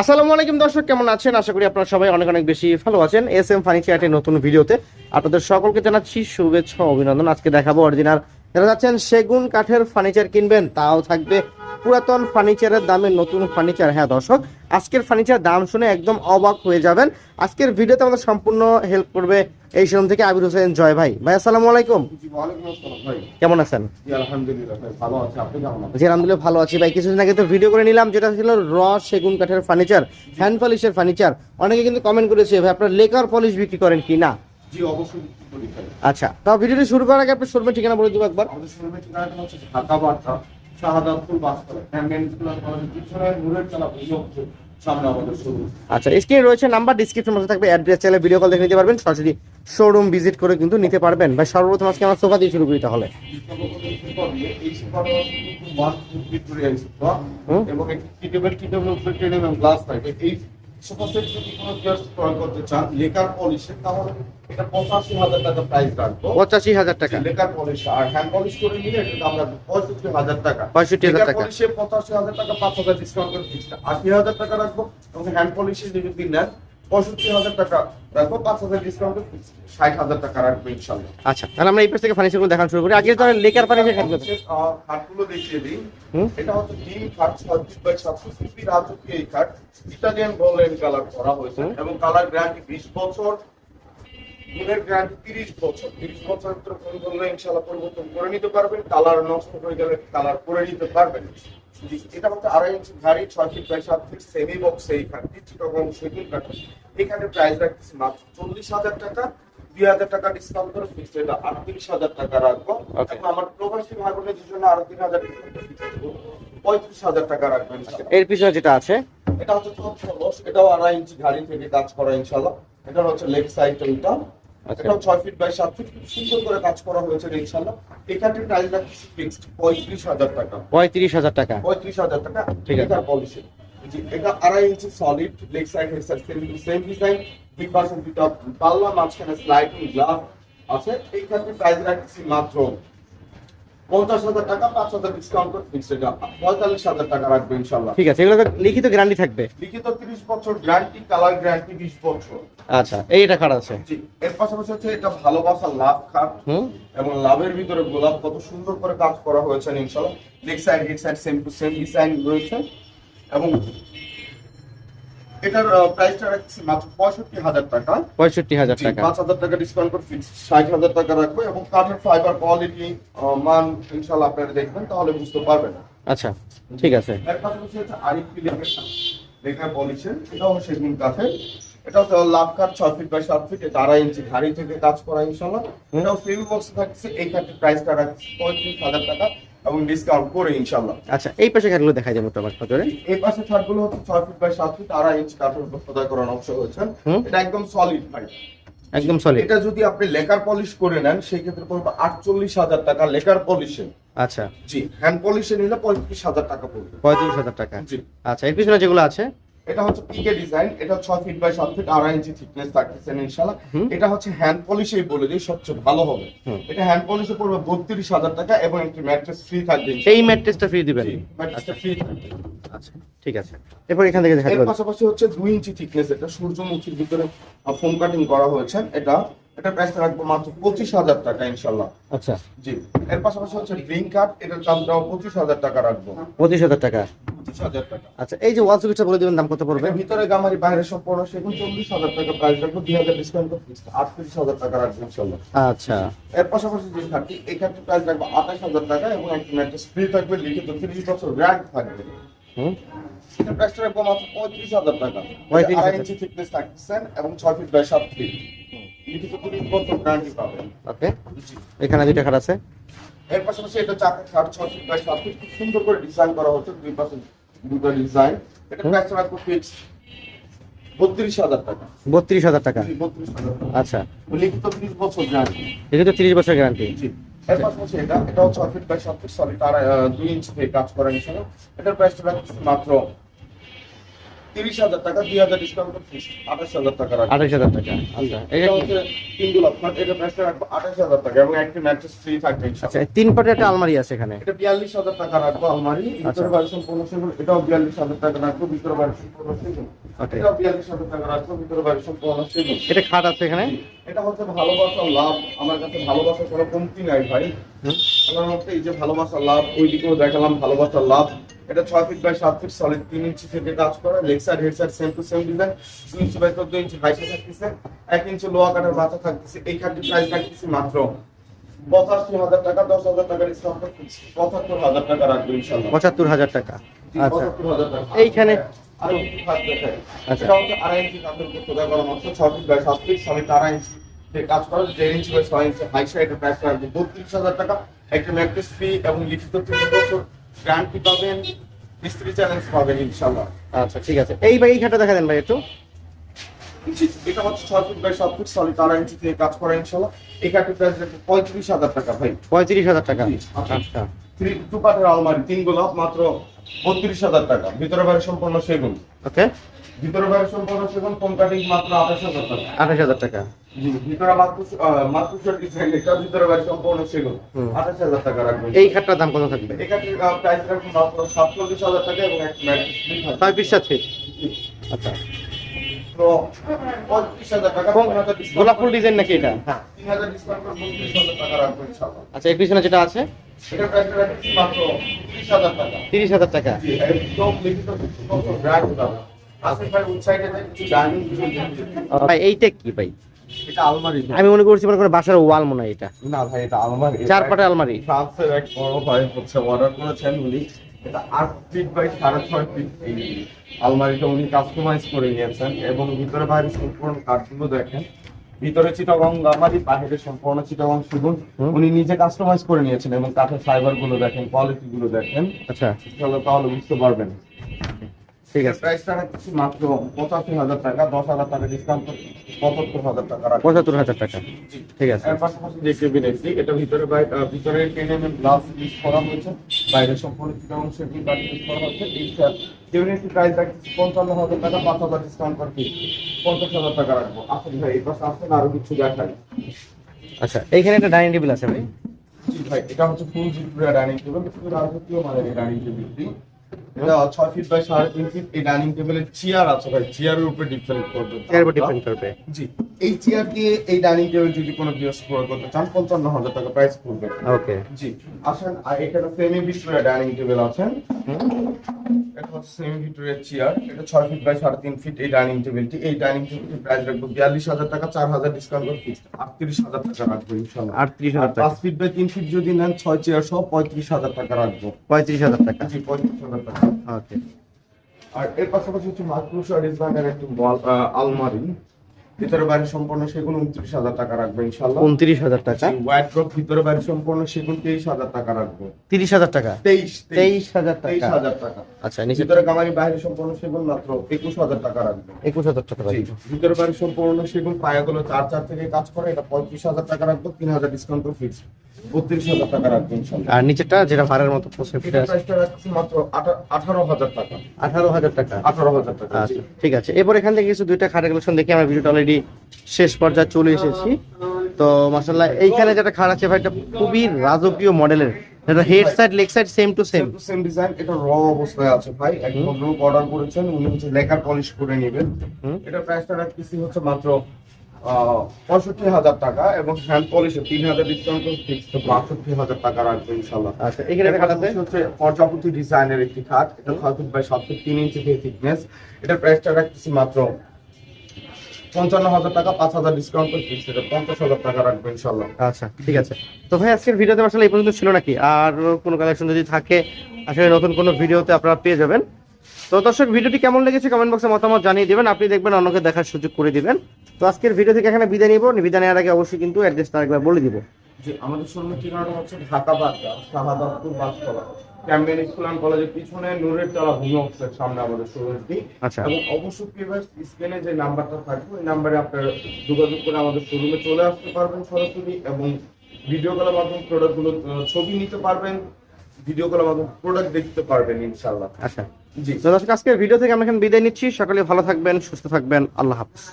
আসসালামু আলাইকুম দর্শক, কেমন আছেন? আশা করি আপনারা সবাই অনেক অনেক বেশি ভালো আছেন। এস এম ফার্নিচার নতুন ভিডিওতে আপনাদের সকলকে জানাচ্ছি শুভেচ্ছা, অভিনন্দন। আজকে দেখাবো অরিজিনাল যারা যাচ্ছেন সেগুন কাঠের ফার্নিচার কিনবেন তাও থাকবে পুরাতন ফার্নিচারের দামে নতুন ফার্নিচার হ্যাঁ দর্শক আজকের ফার্নিচার দাম শুনে একদম অবাক হয়ে যাবেন। আজকের ভিডিওতে আমাদের সম্পূর্ণ হেল্প করবে এই শোরুম থেকে আবির হোসেন জয় ভাই। ভাই আসসালামু আলাইকুম। জি, ওয়ালাইকুম আসসালাম ভাই। কেমন আছেন? জি, আলহামদুলিল্লাহ ভালো আছি। কেমন আছেন? জি আলহামদুলিল্লাহ ভালো আছি ভাই। কিছুদিন আগে তো ভিডিও করে নিলাম যেটা ছিল র সেগুন কাঠের ফার্নিচার হ্যান্ড পলিশের ফার্নিচার অনেকে কিন্তু কমেন্ট করেছে ভাই আপনার লেকার পলিশ বিক্রি করেন কি না? জি, অবশ্যই। আচ্ছা তাও ভিডিওটি শুরু করার আগে আপনি শোরুমের ঠিকানা বলে দিব একবার আমাদের শোরুমের ঠিকানাটা হচ্ছে ঢাকা বাড্ডা, শাহাদাতপুর বাসতলা। স্কুলের কলেজের পিছনে নূরের তলা বুঝে হচ্ছে সামনে আমাদের শোরুম। আচ্ছা স্ক্রিনে রয়েছে নাম্বার ডিসক্রিপশন মধ্যে থাকবে অ্যাড্রেস চাইলে ভিডিও কল দেখে নিতে পারবেন সরাসরি শোরুম ভিজিট করে কিন্তু নিতে পারবেন ভাই সর্বপ্রথম আজকে আমার সোফা দিয়ে শুরু করি তাহলে। এবং গ্লাস থাকে এই সোফা সেট যদি কোনো কেউ ক্রয় করতে চান লেকার পলিশের তাহলে এটা পঁচাশি হাজার টাকা প্রাইস রাখব। পঁচাশি হাজার টাকা। লেকার পলিশ আর হ্যান্ড পলিশ করে নিলে এটা রাখব পঁয়ষট্টি হাজার টাকা। 65,000 লেকার টাকা। পলিশে পঁচাশি হাজার টাকা পাঁচ হাজার ডিসকাউন্ট করে ফিক্সড আশি হাজার টাকা রাখব এবং হ্যান্ড পলিশে যদি নেন। পঁয়ষট্টি হাজার টাকা। রাখব পাঁচ হাজার ডিসকাউন্ট ষাট হাজার টাকা রাখব ইনশাল্লাহ। আচ্ছা তাহলে আমরা এই পাশ থেকে ফার্নিচারগুলো দেখানো শুরু করি। আগে তো লেকার ফার্নিচার খাট খাটগুলো দেখিয়ে দিই। এটা হচ্ছে ডিম খাট ফিট বাই সাতশো ফিট রাজকীয় এই খাট ইটালিয়ান গোল্ডেন কালার করা হয়েছে এবং কালার গ্যারান্টি বিশ বছর গুণের গ্যারান্টি তিরিশ বছর। তিরিশ বছরের ভিতরে ফোন করলে ইনশাল্লাহ পরিবর্তন করে নিতে পারবেন? কালার নষ্ট হয়ে গেলে কালার করে নিতে পারবেন। এটা হচ্ছে আড়াই ইঞ্চি গাড়ি ছয় ফিট বাই সাত ফিট সেমি বক্স এই খাটটি চিটাগং সেগুন কাঠ এখানে প্রাইস রাখতেছি মাত্র চল্লিশ হাজার টাকা। দুই হাজার টাকা ডিসকাউন্ট করে ফিক্সড এটা আটত্রিশ হাজার টাকা রাখব। এখন আমার প্রবাসী ভাই বোনের জন্য আরও তিন হাজার টাকা পঁয়ত্রিশ হাজার টাকা রাখবেন এর পিছনে যেটা আছে? এটা হচ্ছে বস এটাও আড়াই ইঞ্চি গাড়ি থেকে কাজ করা ইনশাল্লাহ এটা হচ্ছে লেগ সাইড ওইটা। এটাও ছয় ফিট বাই সাত ফিট সুন্দর করে কাজ করা হয়েছে ইনশাল্লাহ এখানে প্রাইস রাখছি ফিক্সড পঁয়ত্রিশ হাজার টাকা। পঁয়ত্রিশ হাজার টাকা। পঁয়ত্রিশ হাজার টাকা। ঠিক আছে। পলিসি জি এটা আড়াই inch solid leg side head side same same design দুই পার্সেন্ট দুইটা পাল্লা মাঝখানে স্লাইডিং গ্লাস আছে। এইখানে প্রাইস রাখছি মাত্র পঞ্চাশ হাজার টাকা পাঁচ হাজার ডিসকাউন্ট করে এটা পঁয়তাল্লিশ হাজার টাকা রাখবে ইনশাল্লাহ ঠিক আছে এগুলো লিখিত গ্যারান্টি থাকবে? লিখিত তিরিশ বছর গ্যারান্টি কালার গ্যারান্টি বিশ বছর। আচ্ছা এইটা খাট আছে। এর পাশাপাশি হচ্ছে এটা ভালোবাসা লাভ খাট এবং লাভের ভিতরে গোলাপ কত সুন্দর করে কাজ করা হয়েছে ইনশাল্লাহ leg side head side same to same design রয়েছে। এবং এটার প্রাইসটা রাখছি মাত্র পঁয়ষট্টি হাজার টাকা। পঁয়ষট্টি হাজার টাকা। পাঁচ হাজার টাকা ডিসকাউন্ট করে ফিক্স ষাট হাজার টাকা রাখব এবং কাঠের ফাইবার কোয়ালিটি মান ইনশাল্লাহ আপনারা দেখবেন তাহলে বুঝতে পারবেন। আচ্ছা ঠিক আছে। এর পাশাপাশি হচ্ছে আরিফি লেখার লেখার পলিশের এটাও সেগুন কাঠের এটা হচ্ছে লাভ কাঠ ছয় ফিট বাই সাত ফিট এটা আড়াই ইঞ্চি ভারী থেকে কাজ করা ইনশাল্লাহ এটাও সেমি বক্স থাকছে এই কাঠের প্রাইসটা রাখছে পঁয়ত্রিশ হাজার টাকা। এবং ডিসকাউন্ট করে ইনশাল্লাহ আচ্ছা এই পাশে খাটগুলো দেখা যাবে তোমার নজরে এই পাশে ছাড়গুলো হচ্ছে ছয় ফিট বাই সাত ফিট আড়াই ইঞ্চি কাঠের উপর খোদাই করার অংশ হয়েছেন। এটা একদম সলিড ভাই। একদম সলিড এটা যদি আপনি লেকার পলিশ করে নেন সেই ক্ষেত্রে পড়বে আটচল্লিশ হাজার টাকা লেকার পলিশে আচ্ছা। জি হ্যান্ড পলিশে নিলে পঁয়ত্রিশ হাজার টাকা পড়বে। পঁয়ত্রিশ হাজার টাকা। জি। আচ্ছা এর পিছনে যেগুলো আছে? এটা হচ্ছে পিকে ডিজাইন এটা ছয় ফিট বাই সাত ফিট আড়াই ইঞ্চি থিকনেস থাকতেছে ইনশাল্লাহ এটা হচ্ছে হ্যান্ড পলিশে বলে দিই সবচেয়ে ভালো হবে। এটা হ্যান্ড পলিশে পড়বে বত্রিশ হাজার টাকা এবং একটি ম্যাট্রেস ফ্রি থাকবে এই ম্যাট্রেসটা ফ্রি দিবেন? ম্যাট্রেসটা ফ্রি থাকবে। আচ্ছা ঠিক আছে। এরপর এখান থেকে দেখা যাবে। পাশাপাশি হচ্ছে দুই ইঞ্চি থিকনেস এটা সূর্যমুখীর ভিতরে ফোম কাটিং করা হয়েছে। এটা এটা প্রাইস রাখব মাত্র পঁচিশ হাজার টাকা ইনশাল্লাহ আচ্ছা। জি। এর পাশাপাশি হচ্ছে ড্রিঙ্ক কার্ড এটার দামটাও পঁচিশ হাজার টাকা রাখব। পঁচিশ হাজার টাকা? আচ্ছা এই যে ওয়াল সুকেটটা বলে দিবেন দাম কত পড়বে? ভিতরে গামারি বাইরে সব পড়ো সেগুন চল্লিশ হাজার টাকা প্রাইস রাখব দুই হাজার ডিসকাউন্ট আটত্রিশ হাজার টাকা রাখব ইনশাল্লাহ আচ্ছা। এর পাশাপাশি যে খাটটি এই খাটটি প্রাইস রাখব আঠাশ হাজার টাকা এবং একটি ম্যাট্রেস ফ্রি থাকবে লিখিত তিরিশ বছর গ্যারান্টি থাকবে। প্রাইসটা রাখব মাত্র পঁয়ত্রিশ হাজার টাকা। 35,000 ইঞ্চি থিকনেস থাকতেছেন এবং ছয় ফিট বাই সাত ফিট লিখিত বছর গ্যারান্টি ওকে। এখানে দুইটা খাট আছে। এর পাশাপাশি এটা চাকা খাট ছয় ফিট বাই সাত ফিট খুব সুন্দর করে ডিজাইন করা হচ্ছে দুই পাশে দুটো ডিজাইন এটা হুম। রাখব ফিক্স বত্রিশ হাজার টাকা। বত্রিশ হাজার টাকা। বত্রিশ হাজার আচ্ছা। লিখিত তিরিশ বছর গ্যারান্টি এটা তো তিরিশ বছর গ্যারান্টি জি। এর পাশাপাশি এটা এটাও ছয় ফিট বাই সাত ফিট সলিড আর দুই ইঞ্চি কাজ করা হিসাবে এটার প্রাইসটা রাখছি মাত্র তিরিশ হাজার টাকা দুই হাজার ডিসকাউন্ট করে ফিক্স আঠাশ হাজার টাকা রাখব। আঠাশ হাজার টাকা আচ্ছা এটা হচ্ছে তিন গোলাপ খাট এটা প্রাইসটা রাখব আঠাশ হাজার টাকা এবং একটি ম্যাট্রেস ফ্রি থাকবে আচ্ছা তিন একটা আলমারি আছে এখানে? এটা বিয়াল্লিশ হাজার টাকা রাখব আলমারি আচ্ছা। ভিতরে এটাও বিয়াল্লিশ হাজার টাকা রাখব ভিতরে. এটাও বিয়াল্লিশ হাজার টাকা রাখব ভিতরে এটা খাট আছে এখানে? এটা হচ্ছে ভালোবাসার লাভ আমার কাছে ভালোবাসার কোনো কমতি নাই ভাই। আমার এই যে ভালোবাসার লাভ ওই দিকেও দেখালাম ভালোবাসার লাভ। এটা ছয় ফিট বাই সাত ফিট সলিড তিন ইঞ্চি থেকে কাজ করা leg side head side same to same design দুই ইঞ্চি বাই চোদ্দ ইঞ্চি হাইসে থাকতেছে এক ইঞ্চি লোয়া কাঠের বাচ্চা থাকতেছে এই খাটটির প্রাইস রাখতেছি মাত্র পঁচাশি হাজার টাকা দশ হাজার টাকা ডিসকাউন্ট পঁচাত্তর হাজার টাকা রাখব ইনশাল্লাহ পঁচাত্তর হাজার টাকা আচ্ছা। পঁচাত্তর হাজার টাকা। এইখানে আরও আচ্ছা। আড়াই ইঞ্চি করা মাত্র ফিট বাই সাত ফিট সলিড আড়াই ইঞ্চি কাজ করা দেড় ইঞ্চি বাই ছয় ইঞ্চি হাই সাইডের প্রাইস রাখব। বত্রিশ হাজার টাকা একটা ম্যাট্রেস ফ্রি এবং লিখিত তিন বছর গ্যারান্টি পাবেন মিস্ত্রি চ্যালেঞ্জ পাবেন ইনশাল্লাহ আচ্ছা ঠিক আছে। এই ভাই এই খাটটা দেখা দেন ভাই একটু। এটা হচ্ছে ছয় ফিট বাই সাত ফিট সলিড আড়াই ইঞ্চি থেকে কাজ করা ইনশাল্লাহ। এই কাঠের প্রাইস রাখব পঁয়ত্রিশ হাজার টাকা ভাই। পঁয়ত্রিশ হাজার টাকা। আচ্ছা। আচ্ছা। থ্রি টু কাঠের আলমারি তিন গোলাপ মাত্র বত্রিশ হাজার টাকা। ভিতরে বাইরে সম্পূর্ণ সেগুন। ওকে। ভিতরে বাইরে সম্পূর্ণ সেগুন কম কাটিং মাত্র আঠাশ হাজার টাকা। আঠাশ হাজার টাকা। ভিতরে মাত্র মাত্র ডিজাইন এটা ভিতরে বাইরে সম্পূর্ণ সেগুন। আঠাশ হাজার টাকা রাখবেন এই খাটটার দাম কত থাকবে? এখানে প্রাইস রাখবেন মাত্র সাতচল্লিশ হাজার টাকা এবং একটা ছয় পিস সাত আচ্ছা। গোলাপ ফুল ডিজাইন নাকি এটা? হ্যাঁ করে আচ্ছা এই পিছনে যেটা আছে? এটা প্রাইস রাখছি মাত্র ত্রিশ হাজার টাকা। ভাই এইটা কি ভাই? এটা আলমারি আমি মনে করছি মনে করেন বাসার ওয়াল মনে হয় এটা। না ভাই এটা আলমারি। চার পাটের আলমারি। ফ্রান্সের এক বড় ভাই হচ্ছে অর্ডার করেছেন উনি। এটা আট ফিট বাই সাড়ে ছয় ফিট এই আলমারিটা উনি কাস্টমাইজ করে নিয়েছেন এবং ভিতরে বাইরে সম্পূর্ণ কাঠগুলো দেখেন। ভিতরে চিটাগং আলমারি বাইরে সম্পূর্ণ চিটাগং সুগুন উনি নিজে কাস্টমাইজ করে নিয়েছেন এবং কাঠের ফাইবারগুলো দেখেন কোয়ালিটি গুলো দেখেন। আচ্ছা। তাহলে তাহলে বুঝতে পারবেন। ঠিক আছে। প্রাইসটা রাখছি মাত্র পঁচাশি হাজার টাকা দশ হাজার টাকা ডিসকাউন্ট পঁচাত্তর হাজার টাকা পঁচাত্তর হাজার টাকা। ঠিক আছে। এর পাশাপাশি যে কেবিনেটটি এটা ভিতরে ভিতরে ten M M glass use করা হয়েছে। বাইরে সম্পূর্ণ কিছু অংশ কাঠ ইউজ করা হচ্ছে। এই কেবিনেটটি প্রাইস রাখছি পঞ্চান্ন হাজার টাকা পাঁচ হাজার ডিসকাউন্ট করে পঞ্চাশ হাজার টাকা রাখব। আসলে ভাই এই পাশে আসছেন আরও কিছু দেখাই। আচ্ছা এইখানে একটা ডাইনিং টেবিল আছে ভাই। ভাই এটা হচ্ছে ফুল জিপুরা ডাইনিং টেবিল রাজকীয় এই ডাইনিং টেবিলটি এটা ছয় ফিট বাই সাড়ে তিন ফিট এই ডাইনিং টেবিলের চেয়ার আছে ভাই চেয়ারের উপরে ডিপেন্ড করবে। চেয়ারের উপর ডিপেন্ড করবে। জি। এই চেয়ার দিয়ে এই ডাইনিং টেবিল যদি কোনো বিয়স ক্রয় করতে চান পঞ্চান্ন হাজার টাকা প্রাইস পড়বে। ওকে জি আসেন আর এখানে সেমি ভিক্টোরিয়া ডাইনিং টেবিল আছেন। এটা হচ্ছে সেমি ভিক্টোরিয়া চেয়ার এটা ছয় ফিট বাই সাড়ে তিন ফিট এই ডাইনিং টেবিলটি এই ডাইনিং টেবিলটির প্রাইস রাখব বিয়াল্লিশ হাজার টাকা চার হাজার ডিসকাউন্ট করে আটত্রিশ হাজার টাকা রাখব ইনশাল্লাহ আটত্রিশ হাজার পাঁচ ফিট বাই তিন ফিট যদি নেন ছয় চেয়ার সহ পঁয়ত্রিশ হাজার টাকা রাখব। পঁয়ত্রিশ হাজার টাকা। জি পঁয়ত্রিশ হাজার টাকা। ওকে আর এর পাশাপাশি হচ্ছে মাইক্রোসা ডিজাইনের একটি আলমারি। ভিতরে বাড়ি সম্পূর্ণ সেগুন উনত্রিশ হাজার টাকা রাখব ইনশাল্লাহ। উনত্রিশ হাজার টাকা? হোয়াইট ড্রপ ভিতরে বাড়ি সম্পূর্ণ সেগুন তেইশ হাজার টাকা রাখব। তিরিশ হাজার টাকা? তেইশ তেইশ। হাজার তেইশ হাজার টাকা। আচ্ছা ভিতরে কামারি বাইরে সম্পূর্ণ সেগুন মাত্র একুশ হাজার টাকা রাখব। একুশ হাজার টাকা জি, ভিতরে বাড়ি সম্পূর্ণ সেগুন পায়াগুলো চার চার থেকে কাজ করে এটা পঁয়ত্রিশ হাজার টাকা রাখব তিন হাজার ডিসকাউন্ট ফিক্স বত্রিশ হাজার টাকা রাখব আর নিচেটা যেটা ভাড়ার মতো এটা প্রাইসটা রাখছি মাত্র আঠারো হাজার টাকা। আঠারো হাজার টাকা? আঠারো হাজার টাকা আচ্ছা ঠিক আছে। এরপর এখান থেকে কিছু দুইটা খাটের কালেকশন দেখি আমরা ভিডিওটা অলরেডি শেষ পর্যায়ে চলে এসেছি। তো মাসাল্লাহ এইখানে যেটা খাট আছে ভাই এটা খুবই রাজকীয় মডেলের। এটা head side leg side same to same same design এটা র অবস্থায় আছে ভাই। একদম অর্ডার করেছেন উনি হচ্ছে লেকার পলিশ করে নেবেন। এটা প্রাইসটা রাখতেছি হচ্ছে মাত্র পঁয়ষট্টি হাজার টাকা এবং হ্যান্ড পলিশে তিন হাজার ডিসকাউন্ট ফিক্স তো বাষট্টি হাজার টাকা রাখবে ইনশাল্লাহ আচ্ছা এখানে হচ্ছে পর্যাপতি ডিজাইনের একটি খাট। এটা ছয় ফুট বাই সাত ফুট তিন ইঞ্চি থেকে থিকনেস এটার প্রাইসটা রাখতেছি মাত্র পঞ্চান্ন হাজার টাকা পাঁচ হাজার ডিসকাউন্ট করে ফিক্স এটা পঞ্চাশ হাজার টাকা রাখবে ইনশাল্লাহ আচ্ছা ঠিক আছে। তো ভাই আজকের ভিডিওতে আসলে এই পর্যন্ত ছিল নাকি? আর কোনো কালেকশন যদি থাকে আসলে নতুন কোনো ভিডিওতে আপনারা পেয়ে যাবেন। তো দর্শক ভিডিওটি কেমন লেগেছে কমেন্ট বক্সে মতামত জানিয়ে দেবেন। আপনি দেখবেন অন্যকে দেখার সুযোগ করে দিবেন। তো আজকের ভিডিও থেকে এখানে বিদায় নিব। বিদায় নেওয়ার আগে অবশ্যই কিন্তু অ্যাড্রেসটা একবার বলে দিব। যে আমাদের শোরুমের ঠিকানাটা হচ্ছে ঢাকা শাহাদাতপুর বাসতলা ক্যাম্পেন স্কুল অ্যান্ড কলেজের পিছনে নূরের চালা ভূমি অফিসের সামনে আমাদের শোরুমটি। আচ্ছা। এবং অবশ্যই প্রিভিয়াস স্ক্রিনে যে নাম্বারটা থাকবে ওই নাম্বারে আপনারা যোগাযোগ করে আমাদের শোরুমে চলে আসতে পারবেন সরাসরি এবং ভিডিও কলের মাধ্যমে প্রোডাক্টগুলো ছবি নিতে পারবেন। ভিডিও কলের মাধ্যমে প্রোডাক্ট দেখতে পারবেন ইনশাল্লাহ আচ্ছা। জি। তো আজকের ভিডিও থেকে আমরা এখন বিদায় নিচ্ছি। সকলে ভালো থাকবেন, সুস্থ থাকবেন। আল্লাহ হাফিজ।